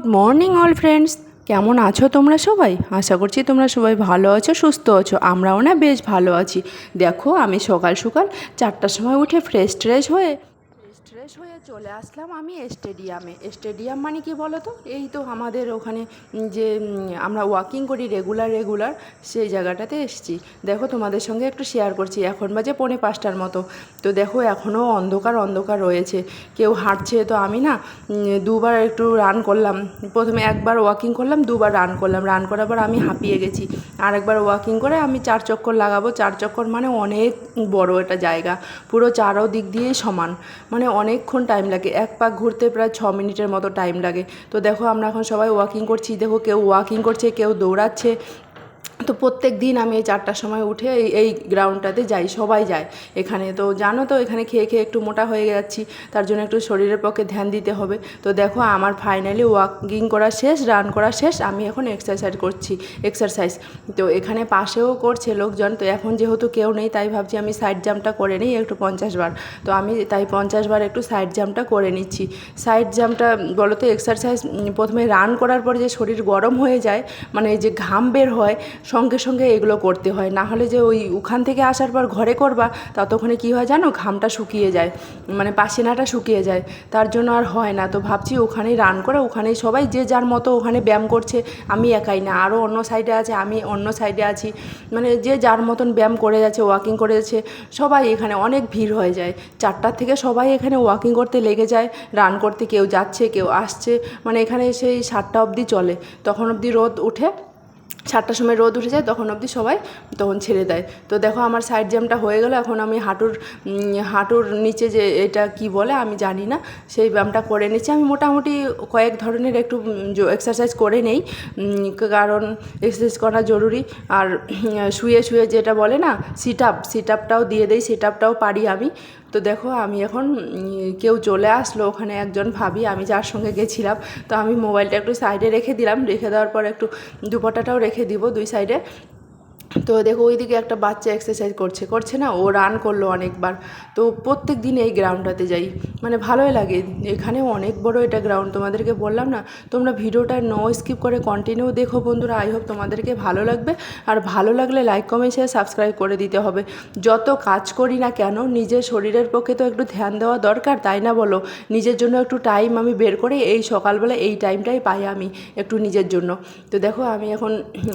Good morning all friends কেমন আছো তোমরা সবাই? আশা করছি তোমরা সবাই ভালো আছো, সুস্থ আছো। আমরাও না বেশ ভালো আছি। দেখো, আমি সকাল সকাল চারটার সময় উঠে ফ্রেশ ট্রেশ হয়ে ফ্রেশ হয়ে চলে আসলাম আমি স্টেডিয়ামে স্টেডিয়াম মানে কি বলো তো এই তো আমাদের ওখানে যে আমরা ওয়াকিং করি রেগুলার রেগুলার সেই জায়গাটাতে এসেছি। দেখো তোমাদের সঙ্গে একটু শেয়ার করছি, এখন বাজে পৌনে পাঁচটার মতো। তো দেখো এখনও অন্ধকার অন্ধকার রয়েছে। কেউ হাঁটছে তো আমি না দুবার একটু রান করলাম। প্রথমে একবার ওয়াকিং করলাম, দুবার রান করলাম। রান করার পর আমি হাঁপিয়ে গেছি। আর একবার ওয়াকিং করে আমি চার চক্কর লাগাবো। চার চক্কর মানে অনেক বড় একটা জায়গা। পুরো চারো দিক দিয়েই সমান। মানে অনেকক্ষণ টাইম লাগে। এক পাক ঘুরতে প্রায় ছ মিনিটের মতো টাইম লাগে। তো দেখো আমরা এখন সবাই ওয়াকিং করছি। দেখো কেউ ওয়াকিং করছে, কেউ দৌড়াচ্ছে। তো প্রত্যেক দিন আমি এই চারটার সময় উঠে এই এই গ্রাউন্ডটাতে যাই, সবাই যায়। এখানে তো জানো তো, এখানে খেয়ে খেয়ে একটু মোটা হয়ে যাচ্ছি তার জন্য একটু শরীরের পক্ষে ধ্যান দিতে হবে। তো দেখো, আমার ফাইনালি ওয়াকিং করা শেষ রান করা শেষ, আমি এখন এক্সারসাইজ করছি এক্সারসাইজ তো এখানে পাশেও করছে লোকজন, তো এখন যেহেতু কেউ নেই, তাই ভাবছি আমি সাইড জাম্পটা করে নিই, একটু পঞ্চাশ বার। তো আমি তাই পঞ্চাশ বার একটু সাইড জাম্পটা করে নিচ্ছি। সাইড জাম্পটা বলো তো এক্সারসাইজ প্রথমে রান করার পরে যে শরীর গরম হয়ে যায় মানে এই যে ঘাম বের হয় সঙ্গে সঙ্গে এগুলো করতে হয়। না হলে যে ওই ওখান থেকে আসার পর ঘরে করবা, ততক্ষণে কী হয় জানো? ঘামটা শুকিয়ে যায় মানে পাসিনাটা শুকিয়ে যায়। তার জন্য আর হয় না। তো ভাবছি ওখানেই রান করে, ওখানেই সবাই যে যার মতো ওখানে ব্যায়াম করছে, আমি একাই না। আরও অন্য সাইডে আছে, আমি অন্য সাইডে আছি। মানে যে যার মতন ব্যায়াম করে যাচ্ছে ওয়াকিং করে যাচ্ছে, সবাই এখানে অনেক ভিড় হয়ে যায়। চারটার থেকে সবাই এখানে ওয়াকিং করতে লেগে যায়। রান করতে কেউ যাচ্ছে, কেউ আসছে। মানে এখানে সেই সাতটা অবধি চলে। তখন অবধি রোদ উঠে সাতটার সময় রোদ উঠে যায়, তখন অবধি সবাই তখন ছেড়ে দেয়। তো দেখো আমার সাইড জ্যামটা হয়ে গেল, এখন আমি হাঁটুর হাঁটুর নিচে যে এটা কি বলে আমি জানি না। সেই ব্যায়ামটা করে নিচ্ছি। আমি মোটামুটি কয়েক ধরনের একটু এক্সারসাইজ করে নেই। কারণ এক্সারসাইজ করা জরুরি। আর শুয়ে শুয়ে যেটা বলে না সিট আপ সিট আপটাও দিয়ে দেই সিট আপটাও পারি আমি। তো দেখো, আমি এখন কেউ চলে আসলো, ওখানে একজন ভাবি, আমি যার সঙ্গে গেছিলাম। তো আমি মোবাইলটা একটু সাইডে রেখে দিলাম, রেখে দেওয়ার পর একটু দুপাটাটাও রেখে দিব দুই সাইডে। তো দেখো ওইদিকে একটা বাচ্চা এক্সারসাইজ করছে করছে না, ও রান করল অনেকবার। তো প্রত্যেক দিন এই গ্রাউন্ডটাতে যাই। মানে ভালোই লাগে। এখানেও অনেক বড় এটা গ্রাউন্ড তোমাদেরকে বললাম না? তোমরা ভিডিওটা নো স্কিপ করে কন্টিনিউ দেখো বন্ধুরা। আই হোপ তোমাদেরকে ভালো লাগবে। আর ভালো লাগলে লাইক কমেন্ট শেয়ার সাবস্ক্রাইব করে দিতে হবে। যত কাজ করি না কেন, নিজের শরীরের পক্ষে তো একটু ধ্যান দেওয়া দরকার, তাই না বলো? নিজের জন্য একটু টাইম আমি বের করে এই সকালবেলা এই টাইমটাই পাই আমি, একটু নিজের জন্য। তো দেখো আমি এখন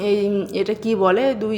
এই, এটা কি বলে? দুই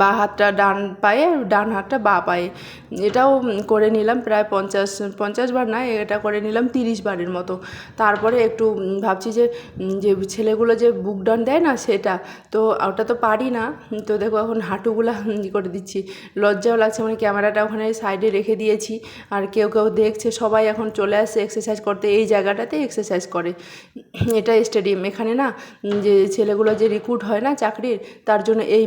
বা হাতটা ডান পায়ে, ডান হাতটা বা পায়ে। এটাও করে নিলাম প্রায় পঞ্চাশ পঞ্চাশ বার না, এটা করে নিলাম তিরিশ বারের মতো। তারপরে একটু ভাবছি যে যে ছেলেগুলো যে বুক ডান দেয় না সেটা, তো ওটা তো পারি না। তো দেখো এখন হাঁটুগুলা করে দিচ্ছি। লজ্জাও লাগছে মানে ক্যামেরাটা ওখানে সাইডে রেখে দিয়েছি। আর কেউ কেউ দেখছে, সবাই এখন চলে আসছে এক্সারসাইজ করতে। এই জায়গাটাতে এক্সারসাইজ করে। এটা স্টেডিয়াম এখানে না, যে ছেলেগুলো যে রিক্রুট হয় না চাকরির, তার জন্য এই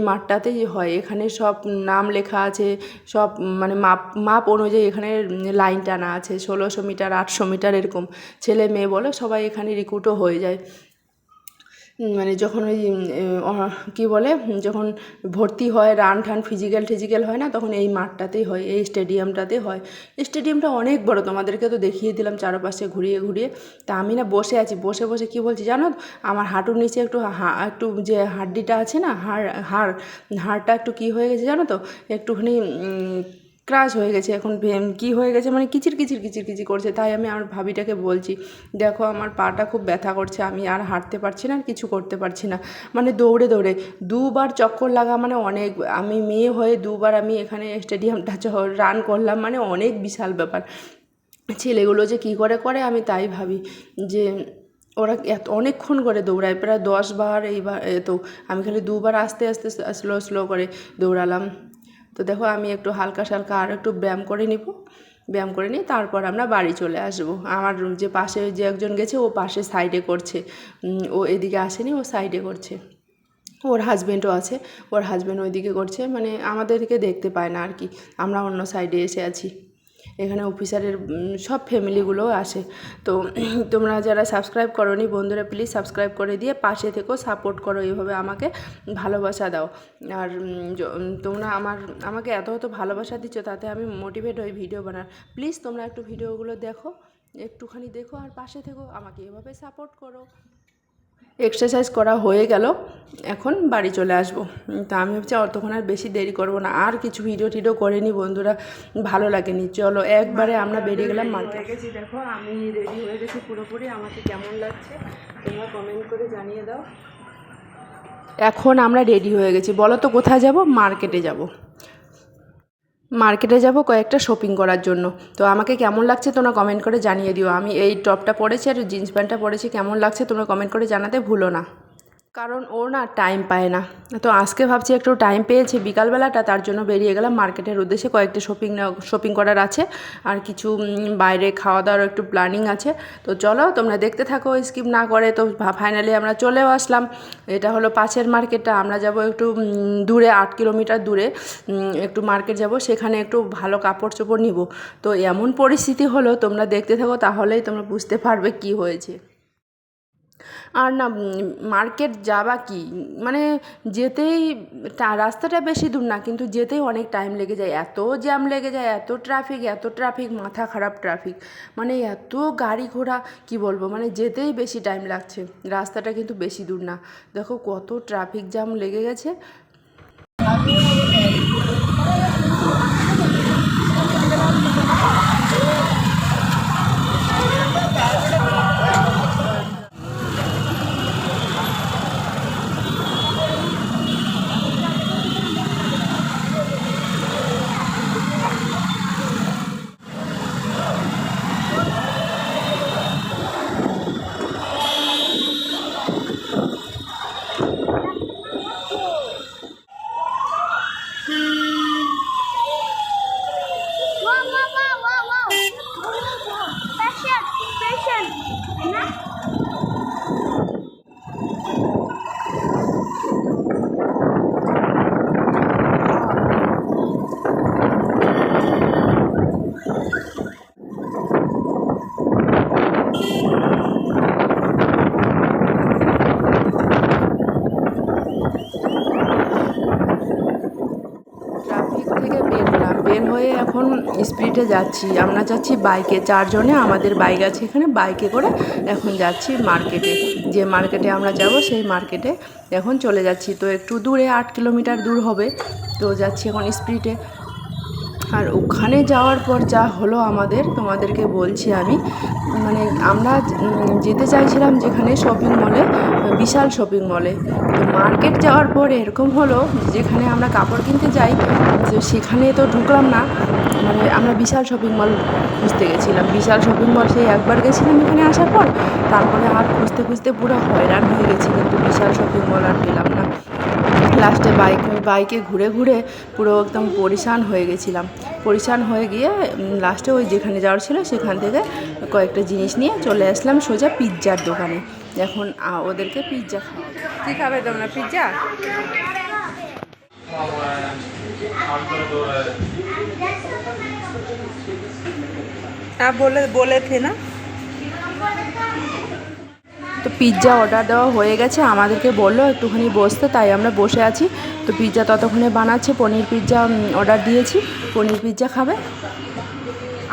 মাঠটাতেই হয়। এখানে সব নাম লেখা আছে, সব মানে মাপ মাপ অনুযায়ী এখানে লাইন টানা আছে, ষোলোশো মিটার, আটশো মিটার এরকম। ছেলে মেয়ে বলে সবাই এখানে রিক্রুটও হয়ে যায়। মানে যখন ওই কী বলে যখন ভর্তি হয় রান ঠান ফিজিক্যাল টিজিক্যাল হয় না, তখন এই মাঠটাতেই হয়, এই স্টেডিয়ামটাতে হয় স্টেডিয়ামটা অনেক বড়, তোমাদেরকে তো দেখিয়ে দিলাম চারপাশে ঘুরিয়ে ঘুরিয়ে তা আমি না বসে আছি, বসে বসে কী বলছি জানো? আমার হাঁটুর নিচে একটু একটু যে হাড্ডিটা আছে না, হাড় হাড়, হাড়টা একটু কী হয়ে গেছে জানো তো, একটুখানি ক্রাশ হয়ে গেছে, এখন কি হয়ে গেছে? মানে কিচির কিচির কিচির কিচির করছে, তাই আমি আমার ভাবিটাকে বলছি, দেখো আমার পাটা খুব ব্যথা করছে, আমি আর হাঁটতে পারছি না আর কিছু করতে পারছি না। মানে দৌড়ে দৌড়ে, দুবার চক্কর লাগা মানে অনেক, আমি মেয়ে হয়ে দুবার আমি এখানে স্টেডিয়ামটা রান করলাম মানে অনেক বিশাল ব্যাপার। ছেলেগুলো যে কী করে করে, আমি তাই ভাবি যে ওরা এত, অনেকক্ষণ করে দৌড়ায়, প্রায় দশ বার এইবার তো, আমি খালি দুবার আস্তে আস্তে স্লো স্লো করে দৌড়ালাম। তো দেখো আমি একটু হালকা সালকা আর একটু ব্যায়াম করে নিব। ব্যায়াম করে নিয়ে তারপর আমরা বাড়ি চলে আসব। আমার যে পাশে যে একজন গেছে, ও পাশে সাইডে করছে। ও এদিকে আসেনি, ও সাইডে করছে। ওর হাজব্যান্ডও আছে, ওর হাজব্যান্ড ওইদিকে করছে। মানে আমাদেরকে দেখতে পায় না আর কি। আমরা অন্য সাইডে এসে আছি। এখানে অফিসারের সব ফ্যামিলিগুলোও আসে। তো তোমরা যারা সাবস্ক্রাইব করোনি বন্ধুরা প্লিজ সাবস্ক্রাইব করে দিয়ে পাশে থেকেও সাপোর্ট করো এইভাবে আমাকে ভালোবাসা দাও। আর তোমরা আমার, আমাকে এত এত ভালোবাসা দিচ্ছ তাতে আমি মোটিভেট হই ভিডিও বানার। প্লিজ তোমরা একটু ভিডিওগুলো দেখো, একটুখানি দেখো আর পাশে থেকো, আমাকে এভাবে সাপোর্ট করো। এক্সারসাইজ করা হয়ে গেল এখন বাড়ি চলে আসব। তা আমি ভাবছি অতক্ষণ আর বেশি দেরি করব না আর কিছু ভিডিও টিডিও করে নি বন্ধুরা ভালো লাগেনি। চলো একবারে আমরা বেরিয়ে গেলাম মার্কেট। গেছি দেখো আমি রেডি হয়ে গেছি পুরোপুরি আমাকে কেমন লাগছে তোমরা কমেন্ট করে জানিয়ে দাও। এখন আমরা রেডি হয়ে গেছি। বলো তো কোথায় যাব? মার্কেটে যাব। মার্কেটে যাব কয়েকটা শপিং করার জন্য। তো আমাকে কেমন লাগছে তোমরা কমেন্ট করে জানিয়ে দিও। আমি এই টপটা পরেছি আর জিন্স প্যান্টটা পরেছি। কেমন লাগছে তোমরা কমেন্ট করে জানাতে ভুলো না। কারণ ও না টাইম পায় না। তো আজকে ভাবছি একটু টাইম পেয়েছে, বিকালবেলাটা তার জন্য বেরিয়ে গেলাম মার্কেটের উদ্দেশ্যে কয়েকটা শপিং শপিং করার আছে আর কিছু বাইরে খাওয়া দাওয়ার একটু প্ল্যানিং আছে। তো চলো তোমরা দেখতে থাকো স্কিপ না করে তো ফাইনালি আমরা চলেও আসলাম। এটা হলো পাশের মার্কেটটা আমরা যাব একটু দূরে, আট কিলোমিটার দূরে একটু মার্কেট যাব, সেখানে একটু ভালো কাপড় চোপড় নিব। তো এমন পরিস্থিতি হলো, তোমরা দেখতে থাকো, তাহলেই তোমরা বুঝতে পারবে কি হয়েছে। আর না মার্কেট যাবা কি? মানে যেতেই রাস্তাটা বেশি দূর না, কিন্তু যেতেই অনেক টাইম লেগে যায়। এত জ্যাম লেগে যায়, এত ট্রাফিক এত ট্রাফিক মাথা খারাপ ট্রাফিক মানে এত গাড়ি ঘোড়া, কি বলব? মানে যেতেই বেশি টাইম লাগছে। রাস্তাটা কিন্তু বেশি দূর না। দেখো কত ট্রাফিক জ্যাম লেগে গেছে। না বের হয়ে এখন স্পিডে যাচ্ছি। আমরা যাচ্ছি বাইকে চারজনে আমাদের বাইক আছে এখানে। বাইকে করে এখন যাচ্ছি মার্কেটে যে মার্কেটে আমরা যাব, সেই মার্কেটে এখন চলে যাচ্ছি। তো একটু দূরে, আট কিলোমিটার দূর হবে। তো যাচ্ছি এখন স্পিডে আর ওখানে যাওয়ার পর যা হলো আমাদের, তোমাদেরকে বলছি আমি মানে আমরা যেতে চাইছিলাম যেখানে শপিং মলে বিশাল শপিং মলে তো মার্কেট যাওয়ার পর এরকম হলো যেখানে আমরা কাপড় কিনতে যাই, তো সেখানে তো ঢুকলাম না। মানে আমরা বিশাল শপিং মল খুঁজতে গেছিলাম। বিশাল শপিং মল সেই একবার গেছিলাম এখানে আসার পর, তারপরে আর খুঁজতে খুঁজতে পুরো হয়রান হয়ে গেছি, কিন্তু বিশাল শপিং মল আর পেলাম না। লাস্টে বাইক বাইকে ঘুরে ঘুরে পুরো একদম পরিশান হয়ে গেছিলাম। পরিশান হয়ে গিয়ে লাস্টে ওই যেখানে যাওয়ার ছিল সেখান থেকে কয়েকটা জিনিস নিয়ে চলে আসলাম সোজা পিৎজার দোকানে। এখন ওদেরকে পিৎজা খাওয়া কী খাবে তোমরা, পিৎজা? বলে বলে থে না তো পিৎজা অর্ডার দেওয়া হয়ে গেছে। আমাদেরকে বলল, একটুখানি বসতে। তাই আমরা বসে আছি। তো পিৎজা ততক্ষণে বানাচ্ছে, পনির পিৎজা অর্ডার দিয়েছি। পনির পিৎজা খাবে।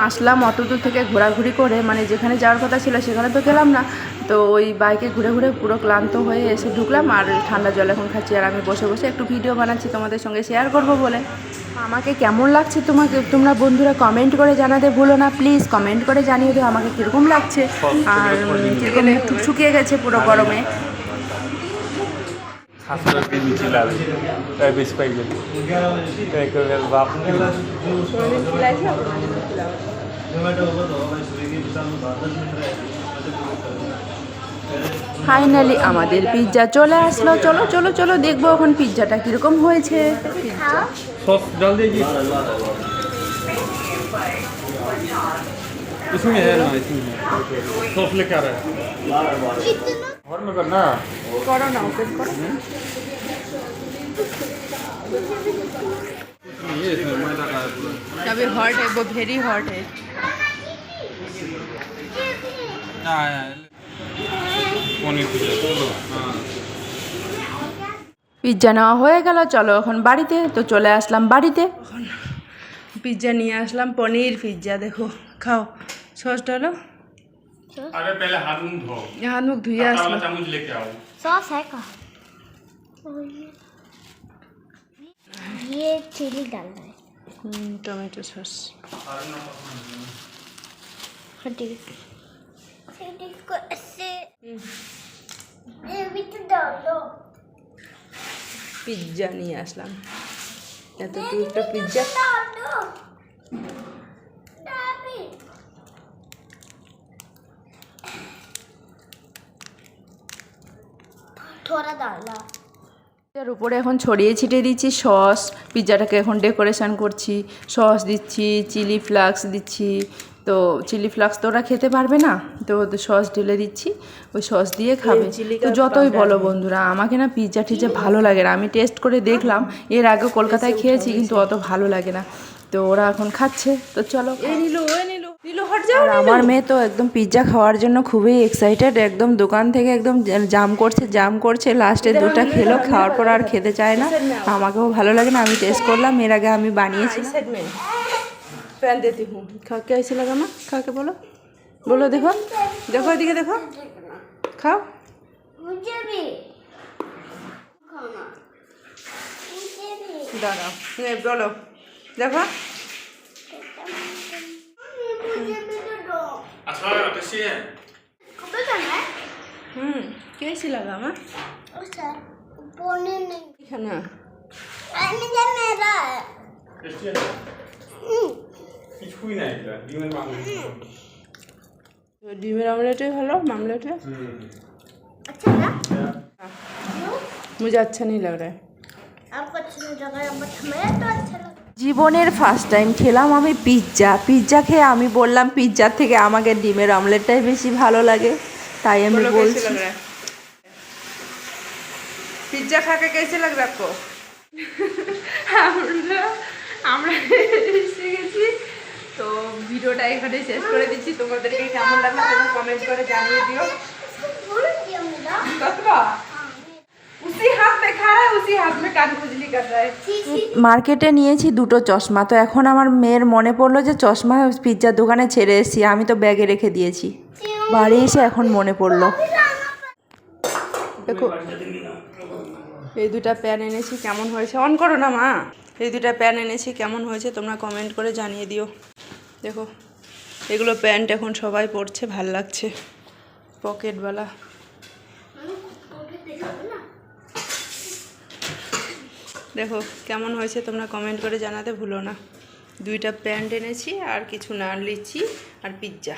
আসলাম অত দূর থেকে ঘোরাঘুরি করে। মানে যেখানে যাওয়ার কথা ছিল সেখানে তো গেলাম না। তো ওই বাইকে ঘুরে ঘুরে পুরো ক্লান্ত হয়ে এসে ঢুকলাম। আর ঠান্ডা জল এখন খাচ্ছি। আর আমি বসে বসে একটু ভিডিও বানাচ্ছি তোমাদের সঙ্গে শেয়ার করব বলে। আমাকে কেমন লাগছে তোমাকে তোমরা বন্ধুরা কমেন্ট করে জানাতে ভুলো না প্লিজ কমেন্ট করে জানিয়ে দিও আমাকে কীরকম লাগছে। আর কীরকম একটু শুকিয়ে গেছে পুরো গরমে। ফাইনালি আমাদের পিৎজা চলে আসলো। চলো চলো চলো দেখব এখন পিৎজাটা কীরকম হয়েছে। পিৎজা सॉस डाल दीजिए इसमें है ना इसमें है। सॉस लेके आ रहा है। और में करना। करो। ना ये इसमें मैदा का हॉट है वो वेरी हॉट है। हाँ? पनीर हाँ। পিৎজা নেওয়া হয়ে গেল চলো এখন বাড়িতে তো চলে আসলাম বাড়িতে পিৎজা নিয়ে আসলাম পনির পিৎজা দেখো খাও সসটা হলো अरे पहले हाथ मुंह धो হাত মুখ ধুয়ে काला আসলো वाला चामच लेके आओ सॉस है का ये चिली डालना है টমেটো সস हाँ ठीक है फिर इसको ऐसे ये भी तो डालो পিৎজা নিয়ে আসলাম। এত একটা পিৎজা পিৎজার উপরে এখন ছড়িয়ে ছিটিয়ে দিচ্ছি সস। পিৎজাটাকে এখন ডেকোরেশন করছি। সস দিচ্ছি চিলি ফ্লাক্স দিচ্ছি। তো চিলি ফ্লাক্স তো ওরা খেতে পারবে না তো সস ঢেলে দিচ্ছি ওই সস দিয়ে খাবে। তো যতই বলো বন্ধুরা আমাকে না পিৎজা টিজ্জা ভালো লাগে না। আমি টেস্ট করে দেখলাম এর আগে কলকাতায় খেয়েছি কিন্তু অত ভালো লাগে না। তো ওরা এখন খাচ্ছে তো চলো। আমার মেয়ে তো একদম পিৎজা খাওয়ার জন্য খুবই এক্সাইটেড একদম দোকান থেকে একদম জাম করছে জাম করছে লাস্টে দুটো খেলো খাওয়ার পর আর খেতে চায় না। আমাকেও ভালো লাগে না আমি টেস্ট করলাম এর আগে আমি বানিয়েছি প্যান দিতে হুম খা কে আইসে লাগামা খাকে বলো? বলো দেখো। দেখো এদিকে দেখো। খাও। দাঁড়াও বলো। দেখো। হুম কে আইসে লাগামা এখানে। আমি জানি কিছুই নাই এটা ডিমের মাংস তো ডিমের অমলেটে ভালো মামলেটে अच्छा ना मुझे अच्छा नहीं लग रहा है आपको अच्छा नहीं लगा बट हमें तो अच्छा लगा জীবনের ফার্স্ট টাইম খেলাম আমি পিৎজা পিৎজা খেয়ে আমি বললাম পিৎজার থেকে আমাকে ডিমের অমলেটটাই বেশি ভালো লাগে তাই আমি বলছি পিৎজা খাকে কেসে লাগবে আপকো আমরা আমরা এসে গেছি তো ভিডিওটা এখানে শেষ করে দিচ্ছি। তোমাদেরকে কেমন লাগল তোমরা কমেন্ট করে জানিয়ে দিও। মার্কেটে নিয়েছি দুটো চশমা। তো এখন আমার মেয়ের মনে পড়ল যে চশমা পিৎজার দোকানে ছেড়ে এসেছি। আমি তো ব্যাগে রেখে দিয়েছি। বাড়ি এসে এখন মনে পড়ল। দেখো, এই দুটা প্যান এনেছি, কেমন হয়েছে? অন করো না মা। এই দুটা প্যান এনেছি, কেমন হয়েছে তোমরা কমেন্ট করে জানিয়ে দিও। দেখো, এগুলো প্যান্ট এখন সবাই পরছে, ভালো লাগছে। পকেটওয়ালা। দেখো, কেমন হয়েছে তোমরা কমেন্ট করে জানাতে ভুলো না। দুইটা প্যান্ট এনেছি আর কিছু নান লিচি আর পিৎজা।